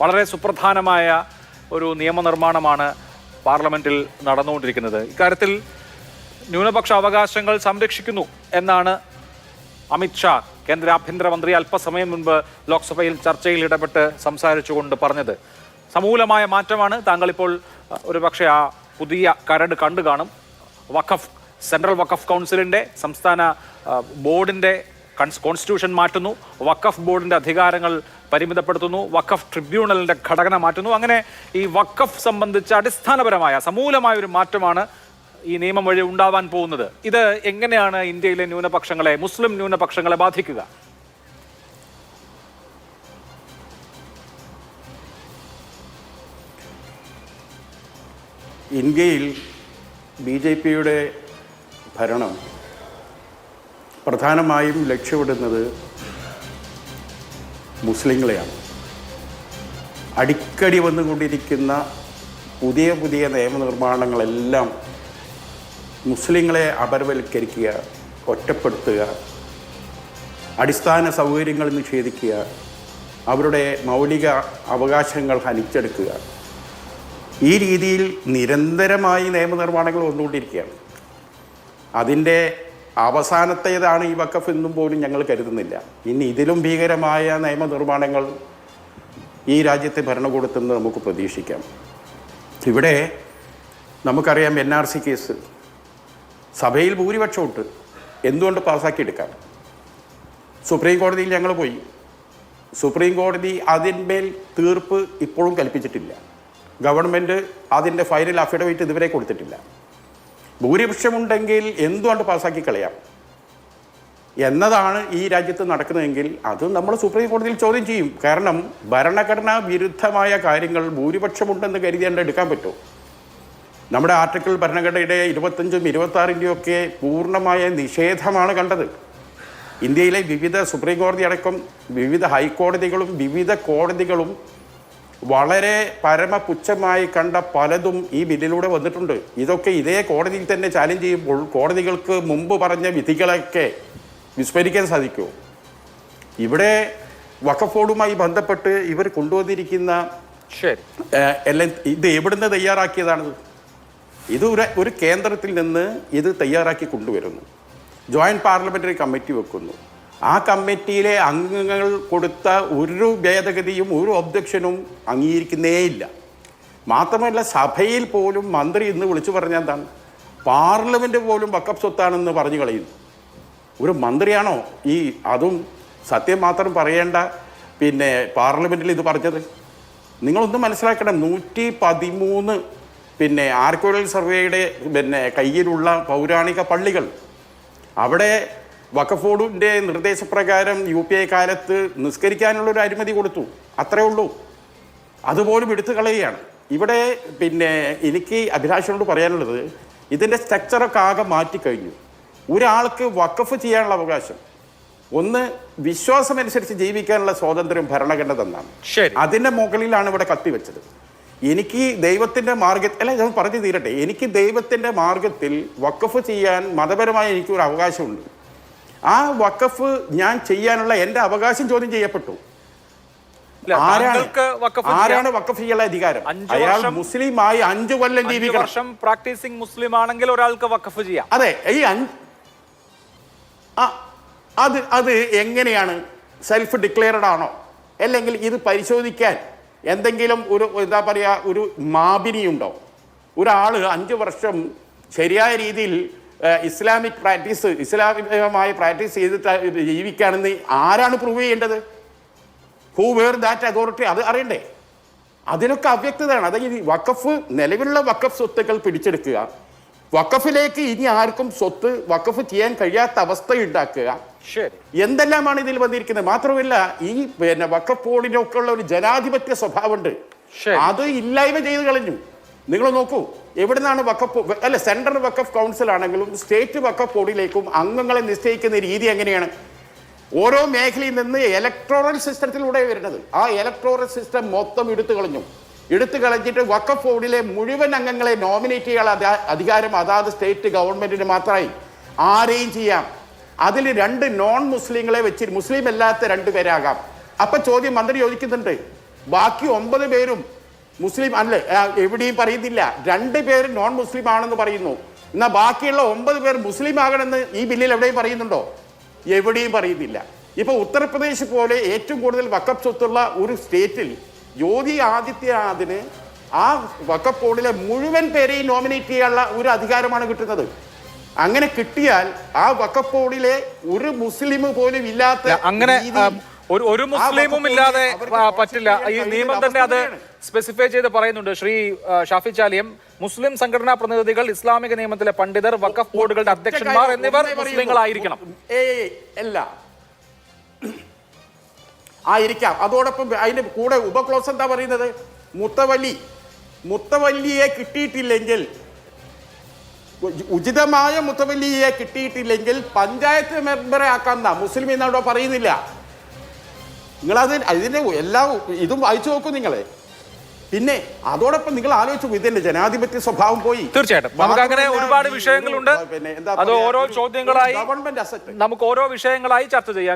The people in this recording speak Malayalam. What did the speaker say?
വളരെ സുപ്രധാനമായ ഒരു നിയമനിർമ്മാണമാണ് പാർലമെന്റിൽ നടന്നുകൊണ്ടിരിക്കുന്നത്. ഇക്കാര്യത്തിൽ ന്യൂനപക്ഷ അവകാശങ്ങൾ സംരക്ഷിക്കുന്നു എന്നാണ് അമിത്ഷാ കേന്ദ്ര ആഭ്യന്തരമന്ത്രി അല്പസമയം മുൻപ് ലോക്സഭയിൽ ചർച്ചയിൽ ഇടപെട്ട് സംസാരിച്ചുകൊണ്ട് പറഞ്ഞത്. സമൂലമായ മാറ്റമാണ് താങ്കളിപ്പോൾ പക്ഷേ ഒരുപക്ഷെ ആ പുതിയ കരട് കണ്ടു കാണും വഖഫ് സെൻട്രൽ വഖഫ് കൗൺസിലിന്റെ സംസ്ഥാന ബോർഡിന്റെ കോൺസ്റ്റിറ്റ്യൂഷൻ മാറ്റുന്നു വഖഫ് ബോർഡിന്റെ അധികാരങ്ങൾ പരിമിതപ്പെടുത്തുന്നു വഖഫ് ട്രിബ്യൂണലിന്റെ ഘടന മാറ്റുന്നു. അങ്ങനെ ഈ വഖഫ് സംബന്ധിച്ച അടിസ്ഥാനപരമായ സമൂലമായ ഒരു മാറ്റമാണ് ഈ നിയമം വഴി ഉണ്ടാവാൻ പോകുന്നത്. ഇത് എങ്ങനെയാണ് ഇന്ത്യയിലെ ന്യൂനപക്ഷങ്ങളെ മുസ്ലിം ന്യൂനപക്ഷങ്ങളെ ബാധിക്കുക? ഇന്ത്യയിൽ ബി ജെ പിയുടെ ഭരണം പ്രധാനമായും ലക്ഷ്യമിടുന്നത് മുസ്ലിങ്ങളെയാണ്. അടിക്കടി വന്നുകൊണ്ടിരിക്കുന്ന പുതിയ പുതിയ നിയമനിർമ്മാണങ്ങളെല്ലാം മുസ്ലിങ്ങളെ അപരവൽക്കരിക്കുക ഒറ്റപ്പെടുത്തുക അടിസ്ഥാന സൗകര്യങ്ങൾ നിഷേധിക്കുക അവരുടെ മൗലിക അവകാശങ്ങൾ ഹനിച്ചെടുക്കുക. ഈ രീതിയിൽ നിരന്തരമായി നിയമനിർമ്മാണങ്ങൾ വന്നുകൊണ്ടിരിക്കുകയാണ്. അതിന്റെ അവസാനത്തേതാണ് ഈ വക്കഫ് എന്നും പോലും ഞങ്ങൾ കരുതുന്നില്ല. ഇനി ഇതിലും ഭീകരമായ നിയമനിർമ്മാണങ്ങൾ ഈ രാജ്യത്തെ ഭരണകൂടത്തിൽ നിന്ന് നമുക്ക് പ്രതീക്ഷിക്കാം. ഇവിടെ നമുക്കറിയാം എൻ ആർ സി കേസ് സഭയിൽ ഭൂരിപക്ഷമുണ്ട്. എന്തുകൊണ്ട് പാസ്സാക്കിയെടുക്കാം സുപ്രീം കോടതിയിൽ ഞങ്ങൾ പോയി. സുപ്രീം കോടതി അതിന്മേൽ തീർപ്പ് ഇപ്പോഴും കൽപ്പിച്ചിട്ടില്ല. ഗവൺമെന്റ് അതിന്റെ ഫൈനൽ അഫിഡവിറ്റ് ഇതുവരെ കൊടുത്തിട്ടില്ല. ഭൂരിപക്ഷമുണ്ടെങ്കിൽ എന്തുകൊണ്ട് പാസ്സാക്കി കളയാം? എന്നതാണ് ഈ രാജ്യത്ത് നടക്കുന്നതെങ്കിൽ അത് നമ്മൾ സുപ്രീം കോടതിയിൽ ചോദ്യം ചെയ്യും. കാരണം ഭരണഘടനാ വിരുദ്ധമായ കാര്യങ്ങൾ ഭൂരിപക്ഷമുണ്ടെന്ന് കരുതിയാണ്ട് എടുക്കാൻ പറ്റുമോ നമ്മുടെ ആർട്ടിക്കിൾ ഭരണഘടനയുടെ ഇരുപത്തഞ്ചും ഇരുപത്താറിന്റെയും ഒക്കെ പൂർണമായ നിഷേധമാണ് കണ്ടത്. ഇന്ത്യയിലെ വിവിധ സുപ്രീം കോടതി അടക്കം വിവിധ ഹൈക്കോടതികളും വിവിധ കോടതികളും വളരെ പരമപുച്ഛമായി കണ്ട പലതും ഈ ബില്ലിലൂടെ വന്നിട്ടുണ്ട്. ഇതൊക്കെ ഇതേ കോടതിയിൽ തന്നെ ചാലഞ്ച് ചെയ്യുമ്പോൾ കോടതികൾക്ക് മുമ്പ് പറഞ്ഞ വിധികളൊക്കെ വിസ്മരിക്കാൻ സാധിക്കുമോ ഇവിടെ വക്കഫോർഡുമായി ബന്ധപ്പെട്ട് ഇവർ കൊണ്ടുവന്നിരിക്കുന്ന എല്ലാം ഇത് എവിടുന്ന് തയ്യാറാക്കിയതാണിത്? ഇത് ഒരു ഒരു കേന്ദ്രത്തിൽ നിന്ന് ഇത് തയ്യാറാക്കി കൊണ്ടുവരുന്നു. ജോയിന്റ് പാർലമെന്ററി കമ്മിറ്റി വെക്കുന്നു. ആ കമ്മിറ്റിയിലെ അംഗങ്ങൾ കൊടുത്ത ഒരു ഭേദഗതിയും ഒരു ഒബ്ജക്ഷനും അംഗീകരിക്കുന്നേയില്ല മാത്രമല്ല സഭയിൽ പോലും മന്ത്രി ഇന്ന് വിളിച്ചു പറഞ്ഞാൽ എന്താണ്? പാർലമെന്റ് പോലും വക്കപ്പ് സ്വത്താണെന്ന് പറഞ്ഞു കളയുന്നു. ഒരു മന്ത്രിയാണോ ഈ അതും സത്യം മാത്രം പറയേണ്ട പിന്നെ പാർലമെന്റിൽ ഇത് പറഞ്ഞത്? നിങ്ങളൊന്ന് മനസ്സിലാക്കണം നൂറ്റി പതിമൂന്ന് പിന്നെ ആർക്കോളജി സർവേയുടെ പിന്നെ കയ്യിലുള്ള പൗരാണിക പള്ളികൾ. അവിടെ വഖഫോർഡിന്റെ നിർദ്ദേശപ്രകാരം യു പി ഐ കാലത്ത് നിസ്കരിക്കാനുള്ള ഒരു അനുമതി കൊടുത്തു. അത്രേ ഉള്ളൂ. അതുപോലും എടുത്തു കളയുകയാണ്. ഇവിടെ പിന്നെ എനിക്ക് അഭിലാഷനോട് പറയാനുള്ളത് ഇതിന്റെ സ്ട്രക്ചറൊക്കെ ആകെ മാറ്റിക്കഴിഞ്ഞു ഒരാൾക്ക് വഖഫ് ചെയ്യാനുള്ള അവകാശം. ഒന്ന് വിശ്വാസമനുസരിച്ച് ജീവിക്കാനുള്ള സ്വാതന്ത്ര്യം ഭരണഘടന തന്നാണ് അതിന്റെ മുകളിലാണ് ഇവിടെ കത്തിവെച്ചത് എനിക്ക് ദൈവത്തിന്റെ മാർഗ അല്ല ഞാൻ പറഞ്ഞു തീരട്ടെ. എനിക്ക് ദൈവത്തിന്റെ മാർഗത്തിൽ വക്കഫ് ചെയ്യാൻ മതപരമായി എനിക്കൊരു അവകാശമുണ്ട്. ആ വക്കഫ് ഞാൻ ചെയ്യാനുള്ള എന്റെ അവകാശം ചോദ്യം ചെയ്യപ്പെട്ടു. ആരാണ്? വക്കഫ് ചെയ്യാനുള്ള അധികാരം? അയാൾ മുസ്ലിം ആയി അഞ്ചു കൊല്ലം ജീവിക്കണം. വർഷം പ്രാക്ടീസിംഗ് മുസ്ലിം ആണെങ്കിൽ ഒരാൾക്ക് വക്കഫ് ചെയ്യാം. അതെ ഈ അത് അത് എങ്ങനെയാണ്? സെൽഫ് ഡിക്ലെയർഡ് ആണോ? അല്ലെങ്കിൽ ഇത് പരിശോധിക്കാൻ എന്തെങ്കിലും ഒരു എന്താ പറയുക ഒരു മാപിനിയുണ്ടോ? ഒരാൾ അഞ്ച് വർഷം ശരിയായ രീതിയിൽ ഇസ്ലാമിക് പ്രാക്ടീസ് ഇസ്ലാമികമായി പ്രാക്ടീസ് ചെയ്തിട്ട് ജീവിക്കുകയാണെന്ന് ആരാണ് പ്രൂവ് ചെയ്യേണ്ടത്? ഹൂ വേർ ദാറ്റ് അതോറിറ്റി അത് അറിയണ്ടേ? അതിനൊക്കെ അവ്യക്തതയാണ്. അതായത് വക്കഫ് നിലവിലുള്ള വക്കഫ് സ്വത്തുക്കൾ പിടിച്ചെടുക്കുക. വക്കഫിലേക്ക് ഇനി ആർക്കും സ്വത്ത് വക്കഫ് ചെയ്യാൻ കഴിയാത്ത അവസ്ഥ ഉണ്ടാക്കുക. എന്തെല്ലാമാണ് ഇതിൽ വന്നിരിക്കുന്നത്? മാത്രമല്ല ഈ പിന്നെ വക്കഫ് ബോർഡിനൊക്കെ ഉള്ള ഒരു ജനാധിപത്യ സ്വഭാവമുണ്ട്. അത് ഇല്ലായ്മ ചെയ്ത് കളഞ്ഞു. നിങ്ങൾ നോക്കൂ. എവിടുന്നാണ് വക്കഫ് അല്ല സെൻട്രൽ വക്കഫ് കൗൺസിൽ ആണെങ്കിലും സ്റ്റേറ്റ് വക്കഫ് ബോർഡിലേക്കും അംഗങ്ങളെ നിശ്ചയിക്കുന്ന രീതി എങ്ങനെയാണ്? ഓരോ മേഖലയിൽ നിന്ന് ഇലക്ട്രോറൽ സിസ്റ്റത്തിലൂടെ വരുന്നത്. ആ ഇലക്ട്രോറൽ സിസ്റ്റം മൊത്തം എടുത്തു കളഞ്ഞു. എടുത്തു കളഞ്ഞിട്ട് വക്കഫ് ബോർഡിലെ മുഴുവൻ അംഗങ്ങളെ നോമിനേറ്റ് ചെയ്യാനുള്ള അധികാരം അതാത് സ്റ്റേറ്റ് ഗവൺമെന്റിന് മാത്രമായി. ആരെയും ചെയ്യാം. അതിൽ രണ്ട് നോൺ മുസ്ലിങ്ങളെ വെച്ച് മുസ്ലിം അല്ലാത്ത രണ്ട് പേരാകാം. അപ്പൊ ചോദ്യം മന്ത്രി ചോദിക്കുന്നുണ്ട്. ബാക്കി ഒമ്പത് പേരും മുസ്ലിം അല്ല എവിടെയും പറയുന്നില്ല. രണ്ട് പേര് നോൺ മുസ്ലിം ആണെന്ന് പറയുന്നു. എന്നാൽ ബാക്കിയുള്ള ഒമ്പത് പേർ മുസ്ലിം ആകണമെന്ന് ഈ ബില്ലിൽ എവിടെയും പറയുന്നുണ്ടോ? എവിടെയും പറയുന്നില്ല. ഇപ്പൊ ഉത്തർപ്രദേശ് പോലെ ഏറ്റവും കൂടുതൽ വക്കപ്പ് സ്വത്തുള്ള ഒരു സ്റ്റേറ്റിൽ ജ്യോതി ആദിത്യനാഥിന് ആ വക്കപ്പ് ബോർഡിലെ മുഴുവൻ പേരെയും നോമിനേറ്റ് ചെയ്യാനുള്ള ഒരു അധികാരമാണ് കിട്ടുന്നത്. അങ്ങനെ കിട്ടിയാൽ ആ വക്കപ്പ് ബോർഡിലെ ഒരു മുസ്ലിം പോലും ഇല്ലാത്ത അങ്ങനെ ഒരു ഒരു മുസ്ലിമും ഇല്ലാതെ പറ്റില്ല. ഈ നിയമം തന്നെ അത് സ്പെസിഫൈ ചെയ്ത് പറയുന്നുണ്ട്. ശ്രീ ഷാഫി ചാലിയം മുസ്ലിം സംഘടനാ പ്രതിനിധികൾ ഇസ്ലാമിക നിയമത്തിലെ പണ്ഡിതർ വഖഫ് ബോർഡുകളുടെ അധ്യക്ഷന്മാർ എന്നിവർ. മുസ്ലിങ്ങളായിരിക്കണം. അല്ല. ആയിരിക്കാം. അതോടൊപ്പം അതിന്റെ കൂടെ ഉപക്ലോസ് എന്താ പറയുന്നത്? മുത്തവല്ലി. മുത്തവല്ലിയെ കിട്ടിയിട്ടില്ലെങ്കിൽ ഉചിതമായ മുത്തവല്ലിയെ കിട്ടിയിട്ടില്ലെങ്കിൽ പഞ്ചായത്ത് മെമ്പറെ ആക്കാന്ന മുസ്ലിം എന്നവിടെ പറയുന്നില്ല. നിങ്ങളത് അതിന്റെ എല്ലാം ഇതും വായിച്ചു നോക്കൂ നിങ്ങളെ. പിന്നെ അതോടൊപ്പം നിങ്ങൾ ആലോചിച്ചു ഇതിന്റെ ജനാധിപത്യ സ്വഭാവം പോയി. തീർച്ചയായിട്ടും. നമുക്ക് അങ്ങനെ ഒരുപാട് വിഷയങ്ങളുണ്ട്. പിന്നെ എന്താ അത് ഓരോ ചോദ്യങ്ങളായി ഗവൺമെന്റ് അസറ്റ് നമുക്ക് ഓരോ വിഷയങ്ങളായി ചർച്ച ചെയ്യാം.